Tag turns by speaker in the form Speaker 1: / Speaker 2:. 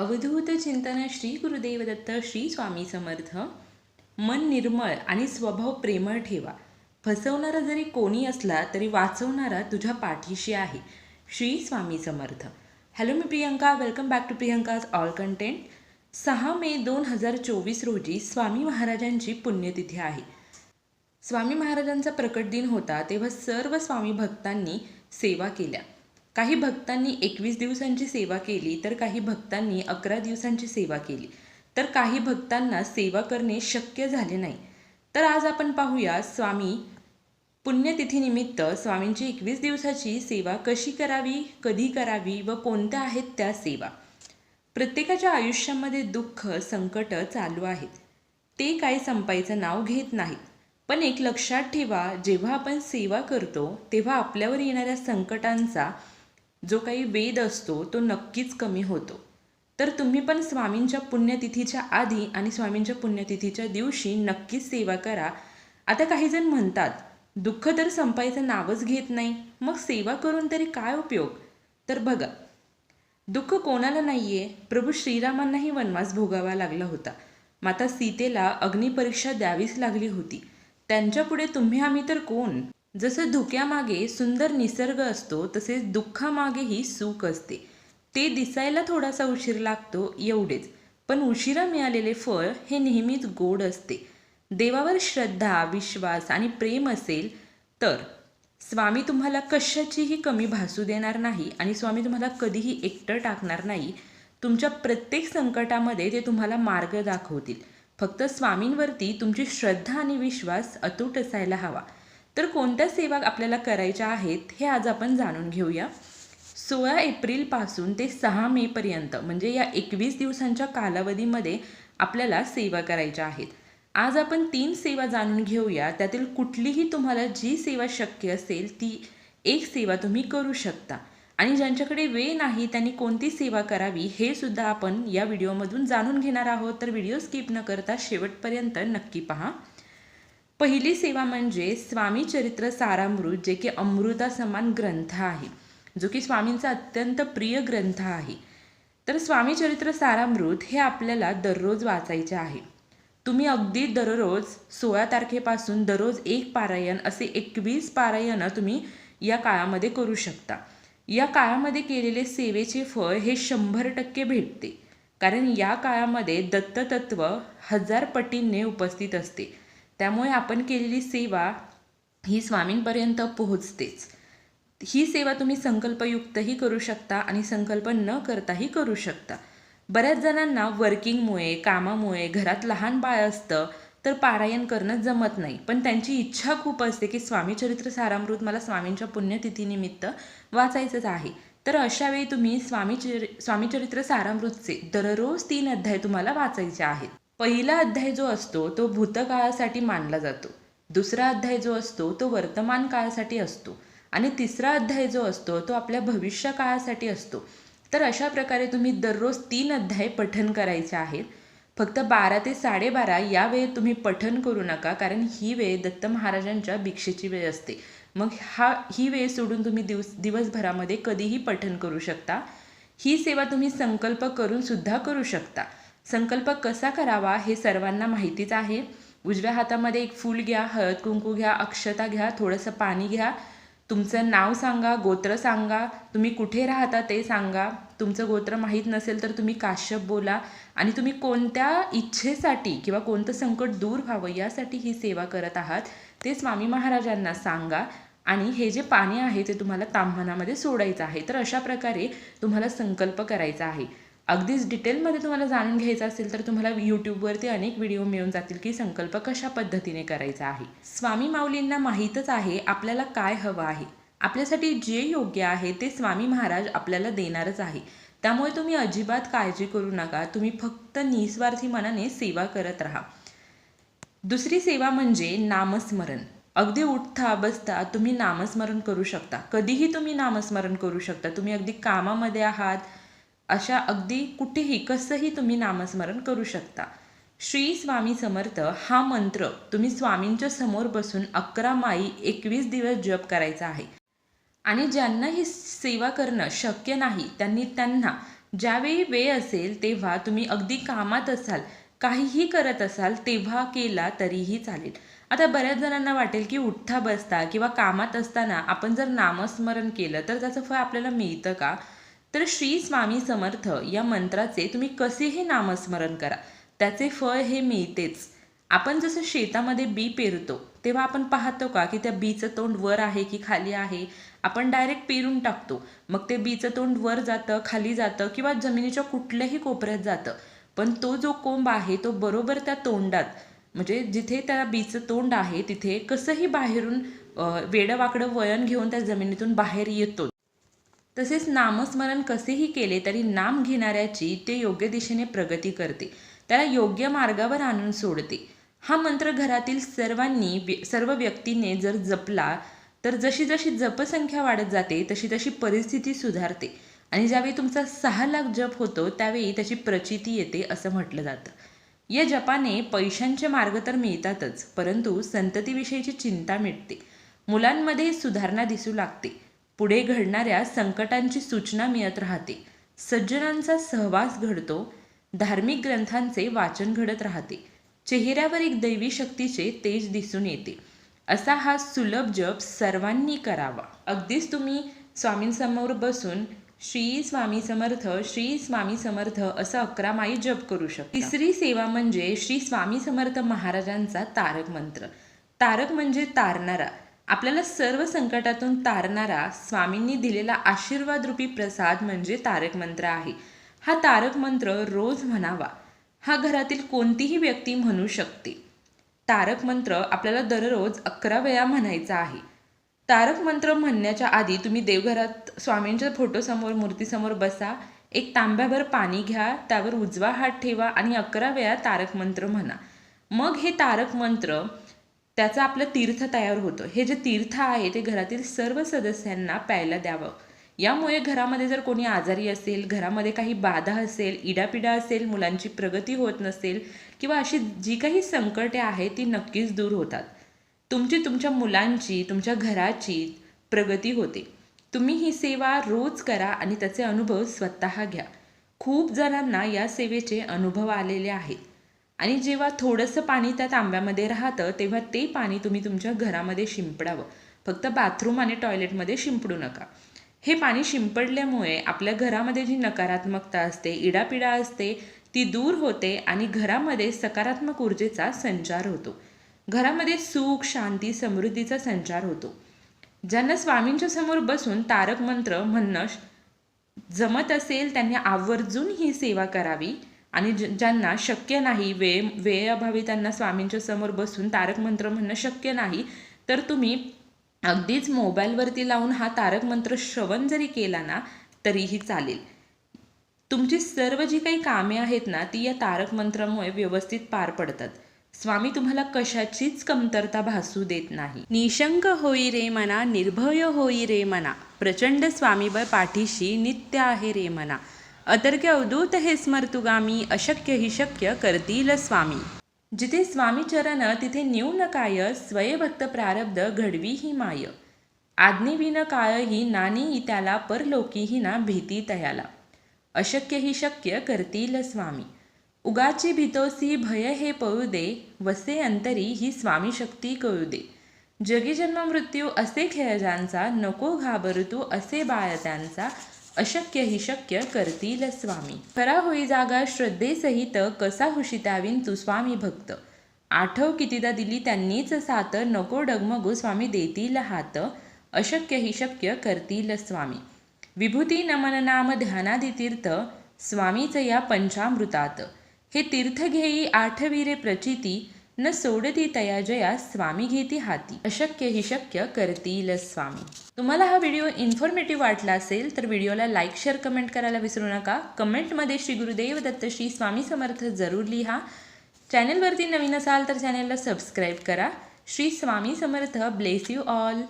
Speaker 1: अवधूत चिंतन श्री गुरुदेव दत्त श्री स्वामी समर्थ. मन निर्मळ आणि स्वभाव प्रेमळ ठेवा. फसवणारा जरी कोणी असला तरी वाचवणारा तुझ्या पाठीशी आहे. Shri Swami Samarth. Hello me Priyanka welcome back to Priyanka's all content सहा मे दोन हजार चोवीस रोजी स्वामी महाराजांची पुण्यतिथी आहे. स्वामी महाराजांचा प्रकट दिन होता तेव्हा सर्व स्वामी भक्तांनी सेवा केल्या. काही भक्तांनी एकवीस दिवसांची सेवा केली तर काही भक्तांनी अकरा दिवसांची सेवा केली. तर काही भक्तांना सेवा करणे शक्य झाले नाही. तर आज आपण पाहूया स्वामी पुण्यतिथीनिमित्त स्वामींची एकवीस दिवसाची सेवा कशी करावी कधी करावी व कोणत्या आहेत त्या सेवा. प्रत्येकाच्या आयुष्यामध्ये दुःख संकट चालू आहेत. ते काय संपायचं नाव घेत नाहीत. पण एक लक्षात ठेवा जेव्हा आपण सेवा करतो तेव्हा आपल्यावर येणाऱ्या संकटांचा जो काही वेद असतो तो नक्कीच कमी होतो. तर तुम्ही पण स्वामींच्या पुण्यतिथीच्या आधी आणि स्वामींच्या पुण्यतिथीच्या दिवशी नक्कीच सेवा करा. आता काही जण म्हणतात दुःख तर संपायचं नावच घेत नाही. मग सेवा करून तरी काय उपयोग? तर बघा दुःख कोणाला नाहीये. प्रभू श्रीरामांनाही वनवास भोगावा लागला होता. माता सीतेला अग्निपरीक्षा द्यावीच लागली होती. त्यांच्यापुढे तुम्ही आम्ही तर कोण? जसं धुक्यामागे सुंदर निसर्ग असतो तसेच दुःखामागेही सुख असते. ते दिसायला थोडासा उशीर लागतो एवढेच पण उशिरा मिळालेले फळ हे नेहमीच गोड असते. देवावर श्रद्धा विश्वास आणि प्रेम असेल तर. स्वामी तुम्हाला कशाचीही कमी भासू देणार नाही आणि स्वामी तुम्हाला कधीही एकटं टाकणार नाही. तुमच्या प्रत्येक संकटामध्ये ते तुम्हाला मार्ग दाखवतील. फक्त स्वामींवरती तुमची श्रद्धा आणि विश्वास अतूट असायला हवा. तर कोणत्या सेवा आपल्याला करायच्या आहेत हे आज आपण जाणून घेऊया. सोळा एप्रिलपासून ते सहा मेपर्यंत म्हणजे या एकवीस दिवसांच्या कालावधीमध्ये आपल्याला सेवा करायच्या आहेत. आज आपण तीन सेवा जाणून घेऊया. त्यातील कुठलीही तुम्हाला जी सेवा शक्य असेल ती एक सेवा तुम्ही करू शकता. आणि ज्यांच्याकडे वेळ नाही त्यांनी कोणती सेवा करावी हे सुद्धा आपण या व्हिडिओमधून जाणून घेणार आहोत. तर व्हिडिओ स्किप न करता शेवटपर्यंत नक्की पहा. पहिली सेवा म्हणजे स्वामी चरित्र सारामृत जे की अमृता समान ग्रंथ आहे जो की स्वामींचा अत्यंत प्रिय ग्रंथ आहे. तर स्वामी चरित्र सारामृत हे आपल्याला दररोज वाचायचे आहे. तुम्ही अगदी दररोज सोळा तारखेपासून दररोज एक पारायण असे एकवीस पारायणं तुम्ही या काळामध्ये करू शकता. या काळामध्ये केलेले सेवेचे फळ हे शंभर टक्के भेटते. कारण या काळामध्ये दत्ततत्व हजार पटींनी उपस्थित असते. त्यामुळे आपण केलेली सेवा ही स्वामींपर्यंत पोहोचतेच. ही सेवा तुम्ही संकल्पयुक्तही करू शकता आणि संकल्प न करताही करू शकता. बऱ्याच जणांना वर्किंगमुळे कामामुळे घरात लहान बाळ असतं तर पारायण करणं जमत नाही. पण त्यांची इच्छा खूप असते की स्वामी चरित्र सारामृत मला स्वामींच्या पुण्यतिथीनिमित्त वाचायचंच आहे. तर अशावेळी तुम्ही स्वामी चरि स्वामीचरित्र सारामृतचे दररोज तीन अध्याय तुम्हाला वाचायचे आहेत. पहिला अध्याय जो असतो तो भूतकाळासाठी मानला जातो. दुसरा अध्याय जो असतो तो वर्तमान काळासाठी असतो. आणि तिसरा अध्याय जो असतो तो आपल्या भविष्य काळासाठी असतो. तर अशा प्रकारे तुम्ही दररोज तीन अध्याय पठन करायचे आहेत. फक्त बारा ते साडेबारा या वेळेत तुम्ही पठन करू नका कारण ही वेळ दत्त महाराजांच्या भिक्षेची वेळ असते. मग हा ही वेळ सोडून तुम्ही दिवस दिवसभरामध्ये कधीही पठन करू शकता. ही सेवा तुम्ही संकल्प करून सुद्धा करू शकता. संकल्प कसा करावा हे सर्वांना माहितीच आहे. उजव्या हातामध्ये एक फूल घ्या हळद कुंकू घ्या अक्षता घ्या थोडंसं पाणी घ्या. तुमचं नाव सांगा गोत्र सांगा. तुम्ही कुठे राहता ते सांगा. तुमचं गोत्र माहीत नसेल तर तुम्ही काश्यप बोला. आणि तुम्ही कोणत्या इच्छेसाठी किंवा कोणतं संकट दूर व्हावं यासाठी ही सेवा करत आहात ते स्वामी महाराजांना सांगा. आणि हे जे पाणी आहे ते तुम्हाला तांबणामध्ये सोडायचं आहे. तर अशा प्रकारे तुम्हाला संकल्प करायचा आहे. अगदीच डिटेलमध्ये तुम्हाला जाणून घ्यायचं असेल तर तुम्हाला यूट्यूबवरती अनेक व्हिडिओ मिळून जातील की संकल्प कशा पद्धतीने करायचा आहे. स्वामी माऊलींना माहीतच आहे आपल्याला काय हवं आहे. आपल्यासाठी जे योग्य आहे ते स्वामी महाराज आपल्याला देणारच आहे. त्यामुळे तुम्ही अजिबात काळजी करू नका. तुम्ही फक्त निस्वार्थी मनाने सेवा करत राहा. दुसरी सेवा म्हणजे नामस्मरण. अगदी उठता बसता तुम्ही नामस्मरण करू शकता. कधीही तुम्ही नामस्मरण करू शकता. तुम्ही अगदी कामामध्ये आहात अशा अगदी कुठेही कसंही तुम्ही नामस्मरण करू शकता. श्री स्वामी समर्थ हा मंत्र तुम्ही स्वामींच्या समोर बसून अकरा माई एकवीस दिवस जप करायचा आहे. आणि ज्यांना ही सेवा करणं शक्य नाही त्यांनी त्यांना ज्यावेळी वेळ असेल तेव्हा तुम्ही अगदी कामात असाल काहीही करत असाल तेव्हा केला तरीही चालेल. आता बऱ्याच जणांना वाटेल की उठता बसता किंवा कामात असताना आपण जर नामस्मरण केलं तर त्याचं फळ आपल्याला मिळतं का? तर श्री स्वामी समर्थ या मंत्राचे तुम्ही कसेही नामस्मरण करा. त्याचे फळ हे मिळतेच. आपण जसं शेतामध्ये बी पेरतो तेव्हा आपण पाहतो का की त्या बीचं तोंड वर आहे की खाली आहे? आपण डायरेक्ट पेरून टाकतो. मग ते बीचं तोंड वर जातं खाली जातं किंवा जमिनीच्या कुठल्याही कोपऱ्यात जातं. पण तो जो कोंब आहे तो बरोबर त्या तोंडात म्हणजे जिथे त्या बीचं तोंड आहे तिथे कसंही बाहेरून वेडं वाकडं वळण घेऊन त्या जमिनीतून बाहेर येतो तसेच नामस्मरण कसेही केले तरी नाम घेणाऱ्याची ते योग्य दिशेने प्रगती करते. त्याला योग्य मार्गावर आणून सोडते. हा मंत्र घरातील सर्वांनी सर्व व्यक्तीने जर जपला तर जशी जशी जपसंख्या वाढत जाते तशी तशी परिस्थिती सुधारते. आणि ज्यावेळी तुमचा सहा लाख जप होतो त्यावेळी त्याची प्रचिती येते असं म्हटलं जातं. या जपाने पैशांचे मार्ग तर मिळतातच परंतु संततीविषयीची चिंता मिटते. मुलांमध्ये सुधारणा दिसू लागते. पुढे घडणाऱ्या संकटांची सूचना मिळत राहते. सज्जनांचा सहवास घडतो. धार्मिक ग्रंथांचे वाचन घडत राहते. चेहऱ्यावर एक दैवी शक्तीचे तेज दिसून येते. असा हा सुलभ जप सर्वांनी करावा. अगदीच तुम्ही स्वामींसमोर बसून श्री स्वामी समर्थ श्री स्वामी समर्थ असं अकरा माई जप करू शकता. तिसरी सेवा म्हणजे श्री स्वामी समर्थ महाराजांचा तारक मंत्र. तारक म्हणजे तारणारा. आपल्याला सर्व संकटातून तारणारा स्वामींनी दिलेला आशीर्वाद रूपी प्रसाद म्हणजे तारक मंत्र आहे. हा तारक मंत्र रोज म्हणावा. हा घरातील कोणतीही व्यक्ती म्हणू शकते. तारक मंत्र आपल्याला दररोज अकरा वेळा म्हणायचा आहे. तारक मंत्र म्हणण्याच्या आधी तुम्ही देवघरात स्वामींच्या फोटोसमोर मूर्तीसमोर बसा. एक तांब्याभर पाणी घ्या त्यावर उजवा हात ठेवा आणि अकरा वेळा तारक मंत्र म्हणा. मग हे तारक मंत्र त्याचं आपलं तीर्थ तयार होतं. हे जे तीर्थ आहे ते घरातील सर्व सदस्यांना प्यायला द्यावं. यामुळे घरामध्ये जर कोणी आजारी असेल घरामध्ये काही बाधा असेल इडापिडा असेल मुलांची प्रगती होत नसेल किंवा अशी जी काही संकटे आहेत ती नक्कीच दूर होतात. तुमची तुमच्या मुलांची तुमच्या घराची प्रगती होते. तुम्ही ही सेवा रोज करा आणि त्याचे अनुभव स्वतः घ्या. खूप जणांना या सेवेचे अनुभव आलेले आहेत. आणि जेव्हा थोडंसं पाणी त्या तांब्यामध्ये राहतं तेव्हा ते पाणी तुम्ही तुमच्या घरामध्ये शिंपडावं. फक्त बाथरूम आणि टॉयलेटमध्ये शिंपडू नका. हे पाणी शिंपडल्यामुळे आपल्या घरामध्ये जी नकारात्मकता असते इडापिडा असते ती दूर होते आणि घरामध्ये सकारात्मक ऊर्जेचा संचार होतो. घरामध्ये सुख शांती समृद्धीचा संचार होतो. ज्यांना स्वामींच्या समोर बसून तारक मंत्र म्हणणं जमत असेल त्यांनी आवर्जून ही सेवा करावी. आणि ज- ज्यांना शक्य नाही वेळ वेळेअभावी त्यांना स्वामींच्या समोर बसून तारक मंत्र म्हणणं शक्य नाही तर तुम्ही अगदीच मोबाईलवरती लावून हा तारक मंत्र श्रवण जरी केला ना तरीही चालेल. तुमची सर्व जी काही कामे आहेत ना ती या तारक मंत्रामुळे व्यवस्थित पार पडतात. स्वामी तुम्हाला कशाचीच कमतरता भासू देत नाही. निशंक होई रे मना निर्भय होई रे मना प्रचंड स्वामीबळ पाठीशी नित्य आहे रे मना. अतर्क्य अवधूत हे स्मर्तुगामी अशक्य ही शक्य करतील स्वामी. जिथे स्वामी चरण तिथे न्यून काय स्वयभक्त प्रारब्ध घडवी ही माय. आज्ञेविन काळ ही नानी त्याला परलोकीही ना भीती तयाला. अशक्य ही शक्य करतील स्वामी. उगाची भीतोसी भय हे पळू दे वसे अंतरी ही स्वामी शक्ती कळू दे जगी जन्म मृत्यू असे खेळ ज्यांचा नको घाबरतू असे बाळ त्यांचा अशक्य ही शक्य करतील स्वामी. खरा होई जागा श्रद्धेसहित कसा हुशितावीन तू स्वामी भक्त? आठव कितीदा दिली त्यांनीच सात नको डगमगू स्वामी देतील हात. अशक्य ही शक्य करतील स्वामी. विभूती नमन नाम ध्यानादि तीर्थ स्वामीच या पंचामृतात. हे तीर्थ घेई आठवीरे प्रचिती न सोडती तया जया स्वामी घेती हाती. अशक्य ही शक्य करतील स्वामी. तुम्हाला हा व्हिडिओ इन्फॉर्मेटिव्ह वाटला असेल तर व्हिडिओला लाईक शेअर कमेंट करायला विसरू नका. कमेंटमध्ये श्री गुरुदेव दत्त श्री स्वामी समर्थ जरूर लिहा. चॅनलवरती नवीन असाल तर चॅनलला सबस्क्राईब करा. Shri Swami Samarth bless you all